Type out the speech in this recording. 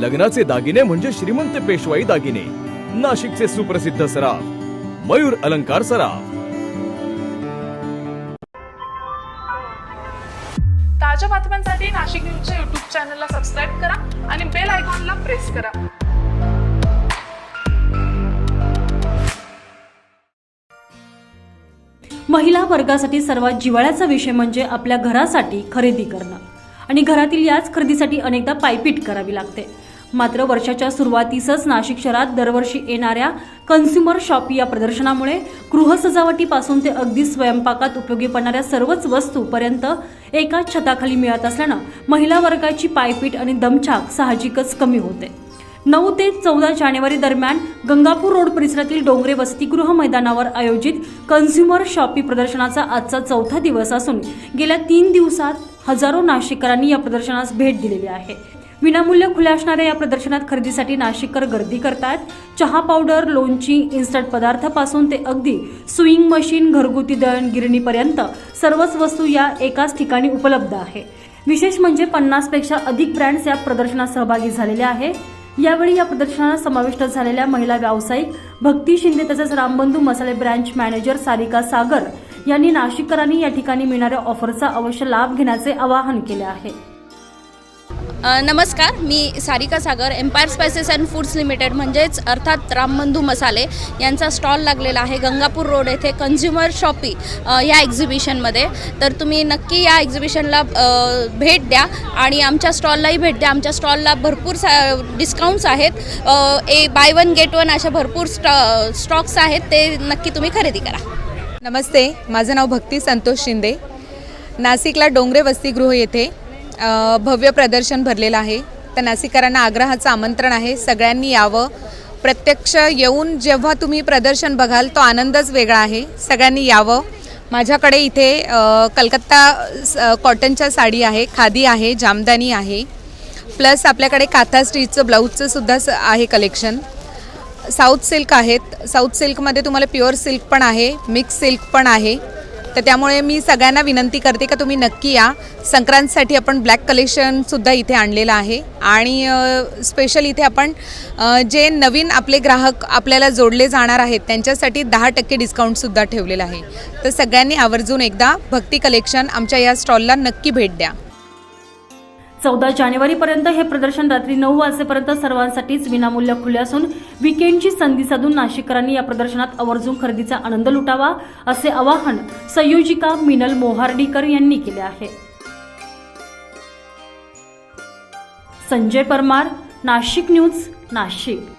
लग्नाचे दागिने म्हणजे श्रीमंत पेशवाई दागिने. नाशिकचे सुप्रसिद्ध सराफ. मयूर अलंकार सराफ. ताज्या बातम्यांसाठी नाशिक न्यूजच्या युट्यूब चॅनलला सबस्क्राईब करा आणि बेल आयकॉनला प्रेस करा. महिला वर्गासाठी सर्वात जिव्हाळ्याचा विषय म्हणजे आपल्या घरासाठी खरेदी करणं. आणि घरातील याच खरेदीसाठी अनेकदा पायपीट करावी लागते. मात्र वर्षाच्या सुरुवातीसच नाशिक शहरात दरवर्षी येणाऱ्या कन्झ्युमर शॉप या प्रदर्शनामुळे गृहसजावटीपासून ते अगदी स्वयंपाकात उपयोगी पडणाऱ्या सर्वच वस्तूपर्यंत एकाच छताखाली मिळत असल्यानं महिला वर्गाची पायपीट आणि दमछाक साहजिकच कमी होते. नऊ ते चौदा जानेवारी दरम्यान गंगापूर रोड परिसरातील डोंगरे वसतिगृह मैदानावर आयोजित कन्झ्युमर शॉपी प्रदर्शनाचा आजचा चौथा दिवस असून गेल्या तीन दिवसात हजारो नाशिककरांनी या प्रदर्शनास भेट दिलेली आहे. विनामूल्य खुल्या असणाऱ्या या प्रदर्शनात खरेदीसाठी नाशिककर गर्दी करतात. चहा पावडर लोणची इन्स्टंट पदार्थापासून ते अगदी स्विंग मशीन घरगुती दळण गिरणीपर्यंत सर्वच वस्तू या एकाच ठिकाणी उपलब्ध आहे. विशेष म्हणजे पन्नासपेक्षा अधिक ब्रँड्स या प्रदर्शनात सहभागी झालेले आहे. यावेळी या प्रदर्शनात समाविष्ट झालेल्या महिला व्यावसायिक भक्ती शिंदे तसेच रामबंधू मसाले ब्रँच मॅनेजर सारिका सागर यांनी नाशिककरांनी या ठिकाणी मिळणाऱ्या ऑफरचा अवश्य लाभ घेण्याचे आवाहन केले आहे. नमस्कार मी Sarika Sagar Empire Spices and Foods Limited म्हणजेच अर्थात रामबंधू मसाले यांचा स्टॉल लागलेला आहे गंगापूर रोड येथे कन्झ्युमर शॉपी या एक्झिबिशनमध्ये तर तुम्ही नक्की या एक्झिबिशनला भेट द्या आणि आमच्या स्टॉललाही भेट द्या. आमच्या स्टॉलला भरपूर सा डिस्काउंट्स आहेत. ए बाय वन गेट वन अशा भरपूर स्टॉ स्टॉक्स आहेत. ते नक्की तुम्ही खरेदी करा. नमस्ते माझं नाव भक्ती संतोष शिंदे. नाशिकला डोंगरे वसतिगृह येथे भव्य प्रदर्शन भरलेलं आहे. तर नाशिककरांना आग्रहाचं आमंत्रण आहे सगळ्यांनी यावं. प्रत्यक्ष येऊन जेव्हा तुम्ही प्रदर्शन बघाल तो आनंदच वेगळा आहे. सगळ्यांनी यावं. माझ्याकडे इथे कलकत्ता स- कॉटनच्या साडी आहे खादी आहे जामदानी आहे. प्लस आपल्याकडे काथा स्टीचचं ब्लाऊजचं सुद्धा स- आहे कलेक्शन. साऊथ सिल्क आहेत. साऊथ सिल्कमध्ये तुम्हाला प्युअर सिल्क पण आहे मिक्स सिल्क पण आहे. तर त्यामुळे मी सगळ्यांना विनंती करते का तुम्ही नक्की या. संक्रांतसाठी आपण ब्लॅक कलेक्शनसुद्धा इथे आणलेलं आहे. आणि स्पेशल इथे आपण जे नवीन आपले ग्राहक आपल्याला जोडले जाणार आहेत त्यांच्यासाठी दहा टक्के डिस्काउंटसुद्धा ठेवलेलं आहे. तर सगळ्यांनी आवर्जून एकदा भक्ती कलेक्शन आमच्या या स्टॉलला नक्की भेट द्या. चौदा जानेवारीपर्यंत हे प्रदर्शन रात्री नऊ वाजेपर्यंत सर्वांसाठीच विनामूल्य खुले असून विकेंडची संधी साधून नाशिककरांनी या प्रदर्शनात आवर्जून खरेदीचा आनंद लुटावा असे आवाहन संयोजिका मिनल मोहार्डीकर यांनी केले आहे. संजय परमार नाशिक न्यूज नाशिक.